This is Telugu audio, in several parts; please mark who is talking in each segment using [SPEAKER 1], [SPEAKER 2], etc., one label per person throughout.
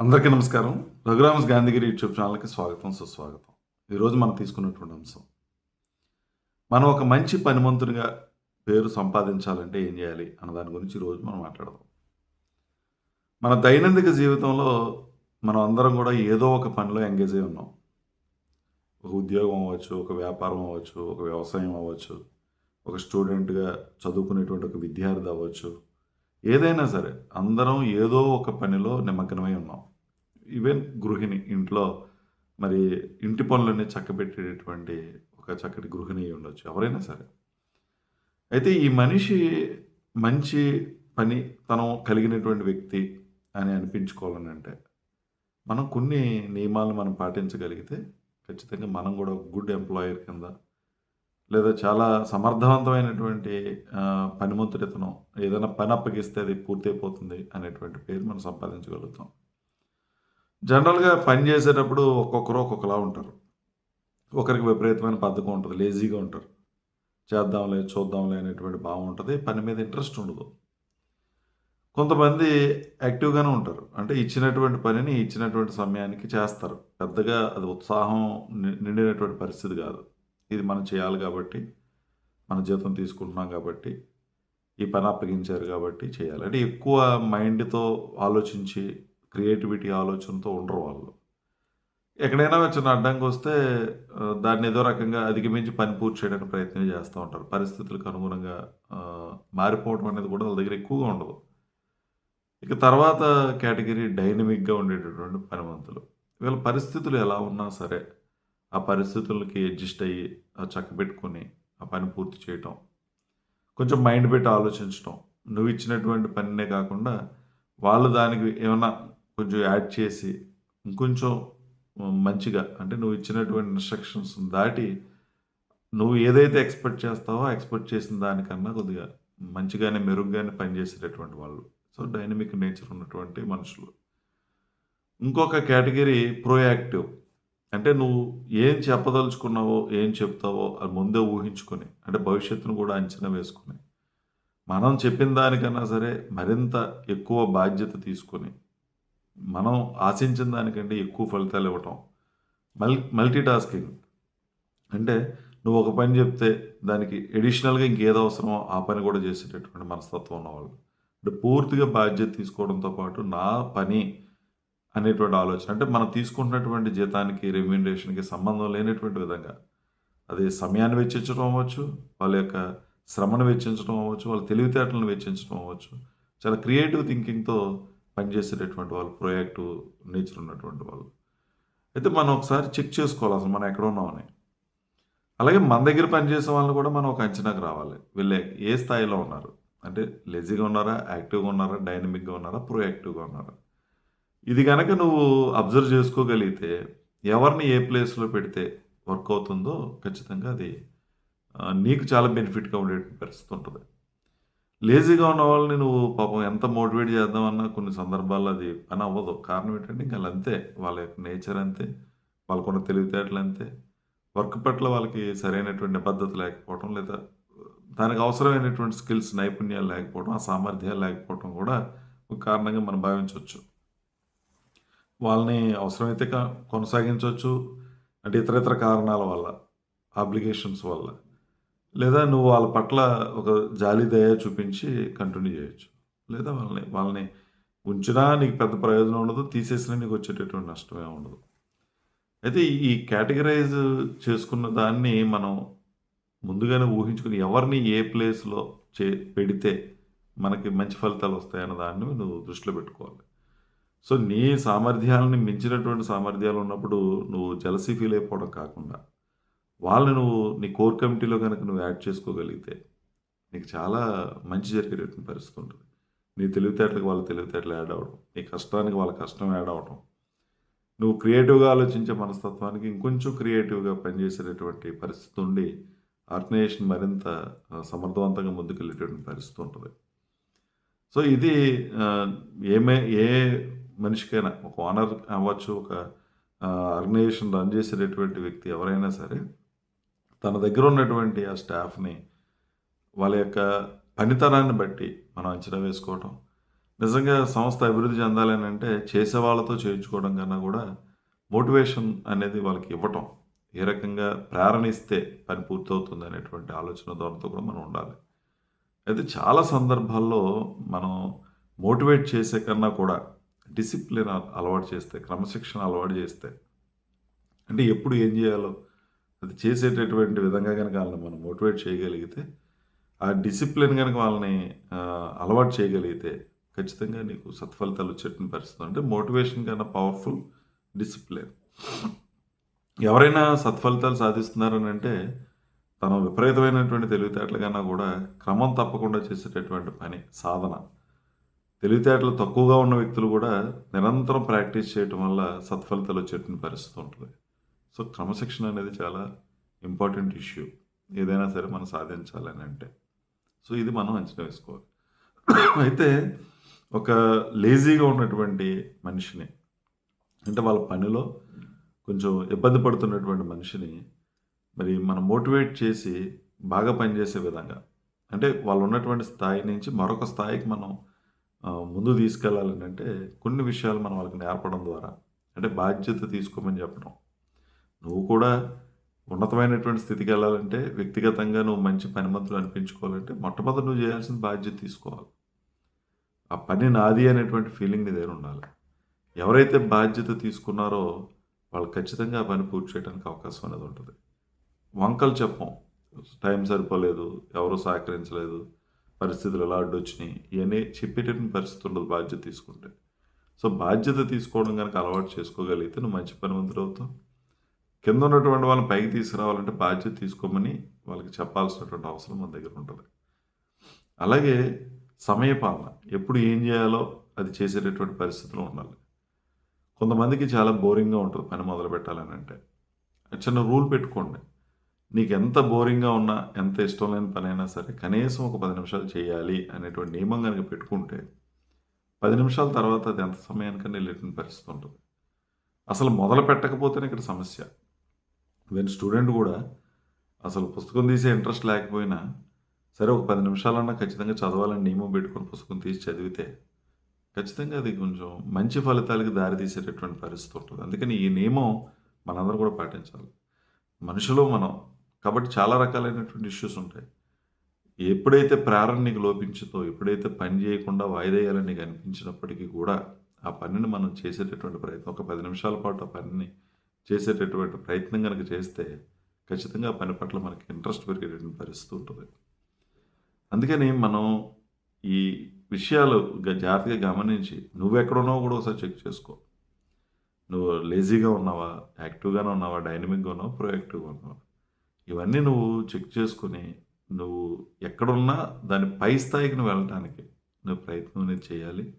[SPEAKER 1] అందరికీ నమస్కారం. రఘురామ్స్ గాంధీగిరి యూట్యూబ్ ఛానల్కి స్వాగతం సుస్వాగతం. ఈరోజు మనం తీసుకున్నటువంటి అంశం. మనం ఒక మంచి పనిమంతునిగా పేరు సంపాదించాలంటే ఏం చేయాలి అన్న దాని గురించి ఈరోజు మనం మాట్లాడదాం. మన దైనందిక జీవితంలో మనం అందరం కూడా ఏదో ఒక పనిలో ఎంగేజ్ అయి ఉన్నాం. ఒక ఉద్యోగం అవ్వచ్చు ఒక వ్యాపారం అవ్వచ్చు ఒక వ్యవసాయం అవ్వచ్చు ఒక స్టూడెంట్గా చదువుకునేటువంటి ఒక విద్యార్థి అవ్వచ్చు ఏదైనా సరే అందరం ఏదో ఒక పనిలో నిమగ్నమై ఉన్నాం. ఈవెన్ గృహిణి ఇంట్లో మరి ఇంటి పనులన్నీ చక్కబెట్టేటటువంటి ఒక చక్కటి గృహిణి ఉండొచ్చు ఎవరైనా సరే. అయితే ఈ మనిషి మంచి పని తనం కలిగినటువంటి వ్యక్తి అని అనిపించుకోవాలని అంటే మనం కొన్ని నియమాలను మనం పాటించగలిగితే ఖచ్చితంగా మనం కూడా గుడ్ ఎంప్లాయర్ కింద లేదా చాలా సమర్థవంతమైనటువంటి పనిముత్తుడితనం ఏదైనా పని అప్పగిస్తే అది పూర్తయిపోతుంది అనేటువంటి పేరు మనం సంపాదించగలుగుతాం. జనరల్గా పని చేసేటప్పుడు ఒక్కొక్కరు ఒక్కొక్కలా ఉంటారు. ఒకరికి విపరీతమైన బద్ధకం ఉంటుంది లేజీగా ఉంటారు. చేద్దాంలే చూద్దాంలే అనేటువంటి భావం ఉంటుంది పని మీద ఇంట్రెస్ట్ ఉండదు. కొంతమంది యాక్టివ్గానే ఉంటారు. అంటే ఇచ్చినటువంటి పనిని ఇచ్చినటువంటి సమయానికి చేస్తారు. పెద్దగా అది ఉత్సాహం ని- నిండినటువంటి పరిస్థితి కాదు. ఇది మనం చేయాలి కాబట్టి మన జీతం తీసుకుంటున్నాం కాబట్టి ఈ పని అప్పగించారు కాబట్టి చేయాలి. అంటే ఎక్కువ మైండ్తో ఆలోచించి క్రియేటివిటీ ఆలోచనతో ఉండరు వాళ్ళు. ఎక్కడైనా చిన్న అడ్డంకి వస్తే దాన్ని ఏదో రకంగా అధిగమించి పని పూర్తి చేయడానికి ప్రయత్నం చేస్తూ ఉంటారు. పరిస్థితులకు అనుగుణంగా మారిపోవడం అనేది కూడా వాళ్ళ దగ్గర ఎక్కువగా ఉండదు. ఇక తర్వాత కేటగిరీ డైనమిక్గా ఉండేటటువంటి పనివంతులు వీళ్ళ పరిస్థితులు ఎలా ఉన్నా సరే ఆ పరిస్థితులకి అడ్జస్ట్ అయ్యి ఆ చక్కబెట్టుకొని ఆ పని పూర్తి చేయటం. కొంచెం మైండ్ పెట్టి ఆలోచించటం. నువ్వు ఇచ్చినటువంటి పనినే కాకుండా వాళ్ళు దానికి ఏమైనా కొంచెం యాడ్ చేసి ఇంకొంచెం మంచిగా అంటే నువ్వు ఇచ్చినటువంటి ఇన్స్ట్రక్షన్స్ దాటి నువ్వు ఏదైతే ఎక్స్పెక్ట్ చేస్తావో ఎక్స్పెక్ట్ చేసిన దానికన్నా కొద్దిగా మంచిగానే మెరుగ్గానే పనిచేసేటటువంటి వాళ్ళు. సో డైనమిక్ నేచర్ ఉన్నటువంటి మనుషులు. ఇంకొక కేటగిరీ ప్రోయాక్టివ్ అంటే నువ్వు ఏం చెప్పదలుచుకున్నావో ఏం చెప్తావో అది ముందే ఊహించుకొని అంటే భవిష్యత్తును కూడా అంచనా వేసుకుని మనం చెప్పిన దానికన్నా సరే మరింత ఎక్కువ బాధ్యత తీసుకొని మనం ఆశించిన దానికంటే ఎక్కువ ఫలితాలు ఇవ్వటం మల్ మల్టీ టాస్కింగ్ అంటే నువ్వు ఒక పని చెప్తే దానికి ఎడిషనల్గా ఇంకేదో అవసరమో ఆ పని కూడా చేసేటటువంటి మనస్తత్వం ఉన్నవాళ్ళు. అంటే పూర్తిగా బాధ్యత తీసుకోవడంతో పాటు నా పని అనేటువంటి ఆలోచన. అంటే మనం తీసుకుంటున్నటువంటి జీతానికి రెమ్యూనరేషన్కి సంబంధం లేనటువంటి విధంగా. అది సమయాన్ని వెచ్చించడం అవ్వచ్చు వాళ్ళ యొక్క శ్రమను వెచ్చించడం అవ్వచ్చు వాళ్ళ తెలివితేటలను వెచ్చించడం అవ్వచ్చు. చాలా క్రియేటివ్ థింకింగ్తో పనిచేసేటటువంటి వాళ్ళు ప్రొయాక్టివ్ నేచర్ ఉన్నటువంటి వాళ్ళు. అయితే మనం ఒకసారి చెక్ చేసుకోవాలి అసలు మనం ఎక్కడ ఉన్నామని. అలాగే మన దగ్గర పనిచేసే వాళ్ళని కూడా మనం ఒక అంచనాకు రావాలి. వీళ్ళు ఏ స్థాయిలో ఉన్నారు? అంటే లెజీగా ఉన్నారా యాక్టివ్గా ఉన్నారా డైనమిక్గా ఉన్నారా ప్రొయాక్టివ్గా ఉన్నారా? ఇది కనుక నువ్వు అబ్జర్వ్ చేసుకోగలిగితే ఎవరిని ఏ ప్లేస్లో పెడితే వర్క్ అవుతుందో ఖచ్చితంగా అది నీకు చాలా బెనిఫిట్గా ఉండే పరిస్థితి ఉంటుంది. లేజీగా ఉన్న వాళ్ళని నువ్వు పాపం ఎంత మోటివేట్ చేద్దామన్నా కొన్ని సందర్భాల్లో అది పని అవ్వదు. కారణం ఏంటంటే ఇంకా అంతే. వాళ్ళ యొక్క నేచర్ అంతే. వాళ్ళకున్న తెలివితేటలు అంతే. వర్క్ పట్ల వాళ్ళకి సరైనటువంటి నిబద్ధత లేకపోవడం లేదా దానికి అవసరమైనటువంటి స్కిల్స్ నైపుణ్యాలు లేకపోవడం ఆ సామర్థ్యాలు లేకపోవడం కూడా ఒక కారణంగా మనం భావించవచ్చు. వాళ్ళని అవసరమైతే క- కొనసాగించవచ్చు. అంటే ఇతర ఇతర కారణాల వల్ల అప్లికేషన్స్ వల్ల. లేదా నువ్వు వాళ్ళ పట్ల ఒక జాలి దయ చూపించి కంటిన్యూ చేయొచ్చు. లేదా వాళ్ళని వాళ్ళని ఉంచినా నీకు పెద్ద ప్రయోజనం ఉండదు తీసేసినా నీకు వచ్చేటటువంటి నష్టమే ఉండదు. అయితే ఈ కేటగరైజ్ చేసుకున్న దాన్ని మనం ముందుగానే ఊహించుకుని ఎవరిని ఏ ప్లేస్లో చే పెడితే మనకి మంచి ఫలితాలు వస్తాయన్న దాన్ని నువ్వు దృష్టిలో పెట్టుకోవాలి. సో నీ సామర్థ్యాలని మించినటువంటి సామర్థ్యాలు ఉన్నప్పుడు నువ్వు జలసీ ఫీల్ అయిపోవడం కాకుండా వాళ్ళని నువ్వు నీ కోర్ కమిటీలో కనుక నువ్వు యాడ్ చేసుకోగలిగితే నీకు చాలా మంచి జరిగేటటువంటి పరిస్థితి ఉంటుంది నీ తెలివితేటలకు వాళ్ళ తెలివితేటలు యాడ్ అవ్వడం నీ కష్టానికి వాళ్ళ కష్టం యాడ్ అవ్వడం నువ్వు క్రియేటివ్గా ఆలోచించే మనస్తత్వానికి ఇంకొంచెం క్రియేటివ్గా పనిచేసేటటువంటి పరిస్థితి ఉండి ఆర్గనైజేషన్ మరింత సమర్థవంతంగా ముందుకెళ్ళేటటువంటి పరిస్థితి ఉంటుంది. సో ఇది ఏమే ఏ మనిషికైనా ఒక ఓనర్ అవ్వచ్చు ఒక ఆర్గనైజేషన్ రన్ చేసేటటువంటి వ్యక్తి ఎవరైనా సరే తన దగ్గర ఉన్నటువంటి ఆ స్టాఫ్ని వాళ్ళ యొక్క పనితనాన్ని బట్టి మనం అంచనా వేసుకోవటం. నిజంగా సంస్థ అభివృద్ధి చెందాలని అంటే చేసే వాళ్ళతో చేయించుకోవడం కన్నా కూడా మోటివేషన్ అనేది వాళ్ళకి ఇవ్వటం. ఏ రకంగా ప్రేరణిస్తే పని పూర్తవుతుంది అనేటువంటి ఆలోచన ధోరణితో కూడా మనం ఉండాలి. అయితే చాలా సందర్భాల్లో మనం మోటివేట్ చేసే కన్నా కూడా డిసిప్లిన్ అలవాటు చేస్తే క్రమశిక్షణ అలవాటు చేస్తే అంటే ఎప్పుడు ఏం చేయాలో అది చేసేటటువంటి విధంగా కనుక వాళ్ళని మనం మోటివేట్ చేయగలిగితే ఆ డిసిప్లిన్ కనుక వాళ్ళని అలవాటు చేయగలిగితే ఖచ్చితంగా నీకు సత్ఫలితాలు వచ్చేటువంటి పరిస్థితి అంటే మోటివేషన్ కన్నా పవర్ఫుల్ డిసిప్లిన్. ఎవరైనా సత్ఫలితాలు సాధిస్తున్నారని అంటే తన విపరీతమైనటువంటి తెలివితేటల కన్నా కూడా క్రమం తప్పకుండా చేసేటటువంటి పని సాధన. తెలివితేటలు తక్కువగా ఉన్న వ్యక్తులు కూడా నిరంతరం ప్రాక్టీస్ చేయటం వల్ల సత్ఫలితాలు వచ్చేటువంటి పరిస్థితి ఉంటుంది. సో క్రమశిక్షణ అనేది చాలా ఇంపార్టెంట్ ఇష్యూ. ఏదైనా సరే మనం సాధించాలని అంటే. సో ఇది మనం అంచనా వేసుకోవాలి. అయితే ఒక లేజీగా ఉన్నటువంటి మనిషిని అంటే వాళ్ళ పనిలో కొంచెం ఇబ్బంది పడుతున్నటువంటి మనిషిని మరి మనం మోటివేట్ చేసి బాగా పనిచేసే విధంగా అంటే వాళ్ళు ఉన్నటువంటి స్థాయి నుంచి మరొక స్థాయికి మనం ముందు తీసుకెళ్ళాలని అంటే కొన్ని విషయాలు మనం వాళ్ళకి నేర్పడం ద్వారా అంటే బాధ్యత తీసుకోమని చెప్పడం. నువ్వు కూడా ఉన్నతమైనటువంటి స్థితికి వెళ్ళాలంటే వ్యక్తిగతంగా నువ్వు మంచి పనిమంతులు అనిపించుకోవాలంటే మొట్టమొదటి నువ్వు చేయాల్సిన బాధ్యత తీసుకోవాలి. ఆ పని నాది అనేటువంటి ఫీలింగ్ నీ దగ్గర ఉండాలి. ఎవరైతే బాధ్యత తీసుకున్నారో వాళ్ళు ఖచ్చితంగా ఆ పని పూర్తి చేయడానికి అవకాశం అనేది ఉంటుంది. వంకలు చెప్పం. టైం సరిపోలేదు ఎవరు సహకరించలేదు పరిస్థితులు ఎలా అడ్డొచ్చినాయి? ఇవన్నీ చెప్పేటటువంటి పరిస్థితి ఉండదు బాధ్యత తీసుకుంటే. సో బాధ్యత తీసుకోవడం కనుక అలవాటు చేసుకోగలిగితే నువ్వు మంచి పనివంతులు అవుతావు. కింద ఉన్నటువంటి వాళ్ళని పైకి తీసుకురావాలంటే బాధ్యత తీసుకోమని వాళ్ళకి చెప్పాల్సినటువంటి అవసరం మన దగ్గర ఉంటుంది. అలాగే సమయపాలన. ఎప్పుడు ఏం చేయాలో అది చేసేటటువంటి పరిస్థితిలో ఉండాలి. కొంతమందికి చాలా బోరింగ్గా ఉంటుంది పని మొదలు పెట్టాలని అంటే. చిన్న రూల్ పెట్టుకోండి. నీకు ఎంత బోరింగ్గా ఉన్నా ఎంత ఇష్టం లేని పనైనా సరే కనీసం ఒక పది నిమిషాలు చేయాలి అనేటువంటి నియమం కనుక పెట్టుకుంటే పది నిమిషాల తర్వాత అది ఎంత సమయానికన్నా వెళ్ళేటువంటి పరిస్థితి ఉంటుంది అసలు మొదలు పెట్టకపోతేనే ఇక్కడ సమస్య. దెన్ స్టూడెంట్ కూడా అసలు పుస్తకం తీసే ఇంట్రెస్ట్ లేకపోయినా సరే ఒక పది నిమిషాలన్నా ఖచ్చితంగా చదవాలని నియమం పెట్టుకొని పుస్తకం తీసి చదివితే ఖచ్చితంగా అది కొంచెం మంచి ఫలితాలకు దారి తీసేటటువంటి పరిస్థితి ఉంటుంది. అందుకని ఈ నియమం మనందరం కూడా పాటించాలి. మనుషులు మనం కాబట్టి చాలా రకాలైనటువంటి ఇష్యూస్ ఉంటాయి. ఎప్పుడైతే ప్రేరణ నీకు లోపించుతో ఎప్పుడైతే పని చేయకుండా వాయిదా వేయాలని నీకు అనిపించినప్పటికీ కూడా ఆ పనిని మనం చేసేటటువంటి ప్రయత్నం ఒక పది నిమిషాల పాటు ఆ పనిని చేసేటటువంటి ప్రయత్నం కనుక చేస్తే ఖచ్చితంగా ఆ పని పట్ల మనకి ఇంట్రెస్ట్ పెరిగేటటువంటి పరిస్థితి ఉంటుంది. అందుకని మనం ఈ విషయాలు గ- జాగ్రత్తగా గమనించి నువ్వెక్కడున్నావు కూడా ఒకసారి చెక్ చేసుకో. నువ్వు లేజీగా ఉన్నావా యాక్టివ్గానే ఉన్నావా డైనమిక్గా ఉన్నావా ప్రొయాక్టివ్గా ఉన్నావా? ఇవన్నీ నువ్వు చెక్ చేసుకుని నువ్వు ఎక్కడున్నా దాని పై స్థాయికి నువ్వు వెళ్ళటానికి నువ్వు ప్రయత్నం అనేది చేయాలి.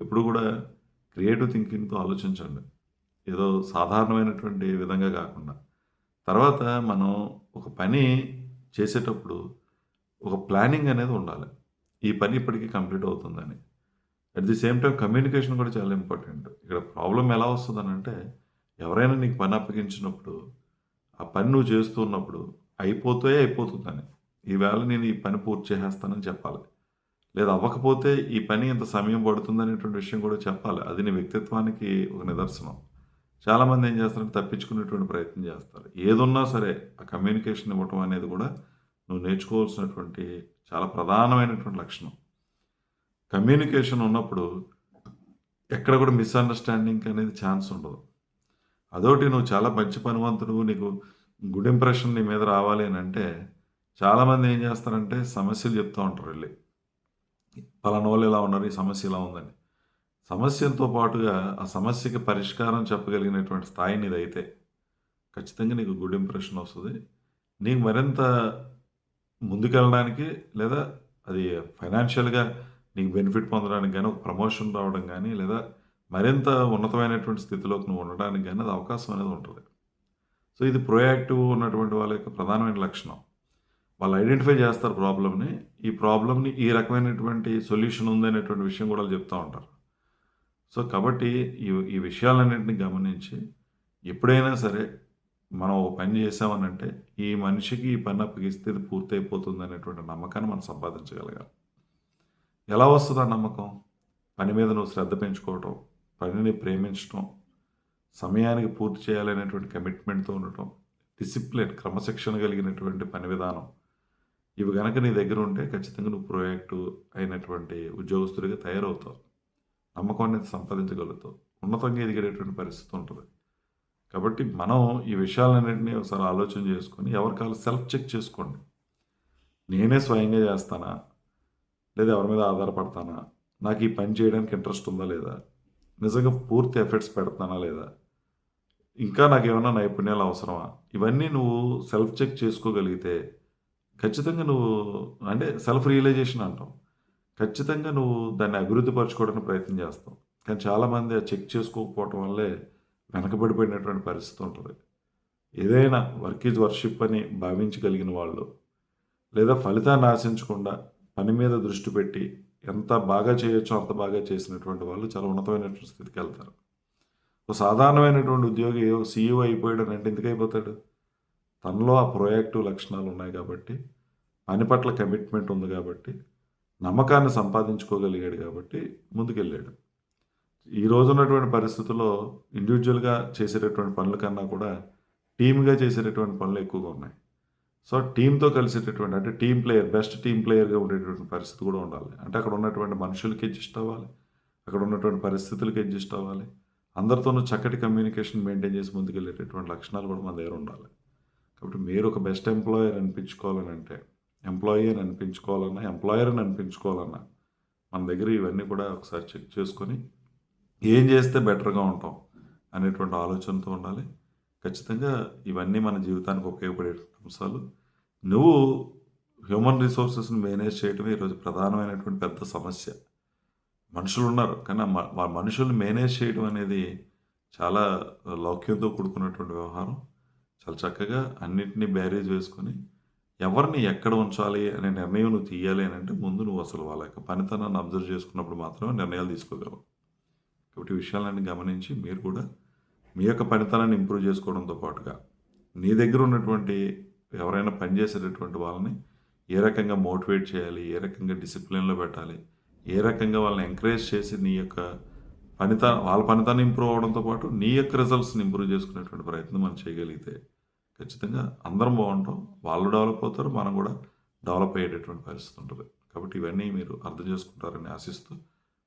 [SPEAKER 1] ఎప్పుడు కూడా క్రియేటివ్ థింకింగ్తో ఆలోచించండి. ఏదో సాధారణమైనటువంటి విధంగా కాకుండా. తర్వాత మనం ఒక పని చేసేటప్పుడు ఒక ప్లానింగ్ అనేది ఉండాలి. ఈ పని ఇప్పటికీ కంప్లీట్ అవుతుందని. At the same time communication కూడా చాలా ఇంపార్టెంట్. ఇక్కడ ప్రాబ్లం ఎలా వస్తుందనంటే ఎవరైనా నీకు పని అప్పగించినప్పుడు ఆ పని నువ్వు చేస్తూ ఉన్నప్పుడు అయిపోతే అయిపోతుందని. ఈవేళ నేను ఈ పని పూర్తి చేసేస్తానని చెప్పాలి. లేదా అవ్వకపోతే ఈ పని ఇంత సమయం పడుతుంది అనేటువంటి విషయం కూడా చెప్పాలి. అది నీ వ్యక్తిత్వానికి ఒక నిదర్శనం. చాలామంది ఏం చేస్తారంటే తప్పించుకునేటువంటి ప్రయత్నం చేస్తారు. ఏదున్నా సరే ఆ కమ్యూనికేషన్ ఇవ్వటం అనేది కూడా నువ్వు నేర్చుకోవాల్సినటువంటి చాలా ప్రధానమైనటువంటి లక్షణం. కమ్యూనికేషన్ ఉన్నప్పుడు ఎక్కడ కూడా మిస్అండర్స్టాండింగ్ అనేది ఛాన్స్ ఉండదు. అదోటి నువ్వు చాలా మంచి పనివంతుడు నీకు గుడ్ ఇంప్రెషన్ నీ మీద రావాలి అని అంటే చాలామంది ఏం చేస్తారంటే సమస్యలు చెప్తూ ఉంటారు వెళ్ళి. పలానా వాళ్ళు ఇలా ఉన్నారు ఈ సమస్య ఇలా ఉందని. సమస్యతో పాటుగా ఆ సమస్యకి పరిష్కారం చెప్పగలిగినటువంటి స్థాయి నీదైతే ఖచ్చితంగా నీకు గుడ్ ఇంప్రెషన్ వస్తుంది. నీకు మరింత ముందుకెళ్ళడానికి లేదా అది ఫైనాన్షియల్గా నీకు బెనిఫిట్ పొందడానికి కానీ ఒక ప్రమోషన్ రావడం కానీ లేదా మరింత ఉన్నతమైనటువంటి స్థితిలోకి నువ్వు ఉండడానికి కానీ అది అవకాశం అనేది ఉంటుంది. సో ఇది ప్రోయాక్టివ్ ఉన్నటువంటి వాళ్ళ యొక్క ప్రధానమైన లక్షణం. వాళ్ళు ఐడెంటిఫై చేస్తారు ప్రాబ్లమ్ని ఈ ప్రాబ్లమ్ని ఈ రకమైనటువంటి సొల్యూషన్ ఉందనేటువంటి విషయం కూడా చెప్తూ ఉంటారు. సో కాబట్టి ఈ ఈ విషయాలన్నింటినీ గమనించి ఎప్పుడైనా సరే మనం ఒక పని చేసామనంటే ఈ మనిషికి ఈ పని అప్పగిస్తే ఇది పూర్తయిపోతుంది అనేటువంటి నమ్మకాన్ని మనం సంపాదించగలగాలి. ఎలా వస్తుంది ఆ నమ్మకం? పని మీద నువ్వు శ్రద్ధ పెంచుకోవటం పనిని ప్రేమించటం సమయానికి పూర్తి చేయాలనేటువంటి కమిట్మెంట్తో ఉండటం డిసిప్లిన్ క్రమశిక్షణ కలిగినటువంటి పని విధానం ఇవి కనుక నీ దగ్గర ఉంటే ఖచ్చితంగా నువ్వు ప్రొయాక్టివ్ అయినటువంటి ఉద్యోగస్తుడిగా తయారవుతావు. నమ్మకం అనేది సంపాదించగలుగుతావు. ఉన్నతంగా ఎదిగేటటువంటి పరిస్థితి ఉంటుంది. కాబట్టి మనం ఈ విషయాలన్నింటినీ ఒకసారి ఆలోచన చేసుకొని ఎవరికాలు సెల్ఫ్ చెక్ చేసుకోండి. నేనే స్వయంగా చేస్తానా? లేదా ఎవరి మీద ఆధారపడతానా? నాకు ఈ పని చేయడానికి ఇంట్రెస్ట్ ఉందా లేదా? నిజంగా పూర్తి ఎఫర్ట్స్ పెడతానా లేదా? ఇంకా నాకు ఏమైనా నైపుణ్యాలు అవసరమా? ఇవన్నీ నువ్వు సెల్ఫ్ చెక్ చేసుకోగలిగితే ఖచ్చితంగా నువ్వు అంటే సెల్ఫ్ రియలైజేషన్ అంటాం. ఖచ్చితంగా నువ్వు దాన్ని అభివృద్ధి పరచుకోవడానికి ప్రయత్నం చేస్తావు కానీ చాలామంది ఆ చెక్ చేసుకోకపోవటం వల్లే వెనకబడిపోయినటువంటి పరిస్థితి ఉంటుంది. ఏదైనా వర్క్ ఈజ్ వర్షిప్ అని భావించగలిగిన వాళ్ళు లేదా ఫలితాన్ని ఆశించకుండా పని మీద దృష్టి పెట్టి ఎంత బాగా చేయొచ్చో అంత బాగా చేసినటువంటి వాళ్ళు చాలా ఉన్నతమైనటువంటి స్థితికి వెళ్తారు. ఒక సాధారణమైనటువంటి ఉద్యోగి సీఈఓ అయిపోయాడు అంటే ఎందుకు అయిపోతాడు? తనలో ఆ ప్రొయాక్టివ్ లక్షణాలు ఉన్నాయి కాబట్టి పని పట్ల కమిట్మెంట్ ఉంది కాబట్టి నమ్మకాన్ని సంపాదించుకోగలిగాడు కాబట్టి ముందుకెళ్ళాడు. ఈ రోజు ఉన్నటువంటి పరిస్థితుల్లో ఇండివిజువల్గా చేసేటటువంటి పనుల కన్నా కూడా టీమ్గా చేసేటటువంటి పనులు ఎక్కువగా ఉన్నాయి. సో టీంతో కలిసేటటువంటి అంటే టీం ప్లేయర్ బెస్ట్ టీం ప్లేయర్గా ఉండేటటువంటి పరిస్థితి కూడా ఉండాలి. అంటే అక్కడ ఉన్నటువంటి మనుషులకి అడ్జస్ట్ అవ్వాలి. అక్కడ ఉన్నటువంటి పరిస్థితులకి అడ్జస్ట్ అవ్వాలి. అందరితోనూ చక్కటి కమ్యూనికేషన్ మెయింటైన్ చేసి ముందుకెళ్ళేటటువంటి లక్షణాలు కూడా మన దగ్గర ఉండాలి. కాబట్టి మీరు ఒక బెస్ట్ ఎంప్లాయర్ అనిపించుకోవాలని అంటే ఎంప్లాయీ అని అనిపించుకోవాలన్నా ఎంప్లాయర్ అని అనిపించుకోవాలన్నా మన దగ్గర ఇవన్నీ కూడా ఒకసారి చెక్ చేసుకొని ఏం చేస్తే బెటర్గా ఉంటాం అనేటువంటి ఆలోచనతో ఉండాలి. ఖచ్చితంగా ఇవన్నీ మన జీవితానికి ఉపయోగపడే అంశాలు. నువ్వు హ్యూమన్ రిసోర్సెస్ని మేనేజ్ చేయటమే ఈరోజు ప్రధానమైనటువంటి పెద్ద సమస్య. మనుషులు ఉన్నారు కానీ ఆ మ- మనుషుల్ని మేనేజ్ చేయడం అనేది చాలా లౌక్యంతో కూడుకున్నటువంటి వ్యవహారం. చాలా చక్కగా అన్నింటినీ బ్యారేజ్ వేసుకొని ఎవరిని ఎక్కడ ఉంచాలి అనే నిర్ణయం నువ్వు తీయాలి అని అంటే ముందు నువ్వు అసలు వాళ్ళ యొక్క పనితనాన్ని అబ్జర్వ్ చేసుకున్నప్పుడు మాత్రమే నిర్ణయాలు తీసుకోగలవు. కాబట్టి విషయాలన్నీ గమనించి మీరు కూడా మీ యొక్క పనితనాన్ని ఇంప్రూవ్ చేసుకోవడంతో పాటుగా నీ దగ్గర ఉన్నటువంటి ఎవరైనా పనిచేసేటటువంటి వాళ్ళని ఏ రకంగా మోటివేట్ చేయాలి ఏ రకంగా డిసిప్లిన్లో పెట్టాలి ఏ రకంగా వాళ్ళని ఎంకరేజ్ చేసి నీ యొక్క పనిత వాళ్ళ పనితనం ఇంప్రూవ్ అవడంతో పాటు నీ యొక్క రిజల్ట్స్ని ఇంప్రూవ్ చేసుకునేటువంటి ప్రయత్నం మనం చేయగలిగితే ఖచ్చితంగా అందరం బాగుంటాం వాళ్ళు డెవలప్ అవుతారు మనం కూడా డెవలప్ అయ్యేటటువంటి పరిస్థితి ఉంటుంది. కాబట్టి ఇవన్నీ మీరు అర్థం చేసుకుంటారని ఆశిస్తూ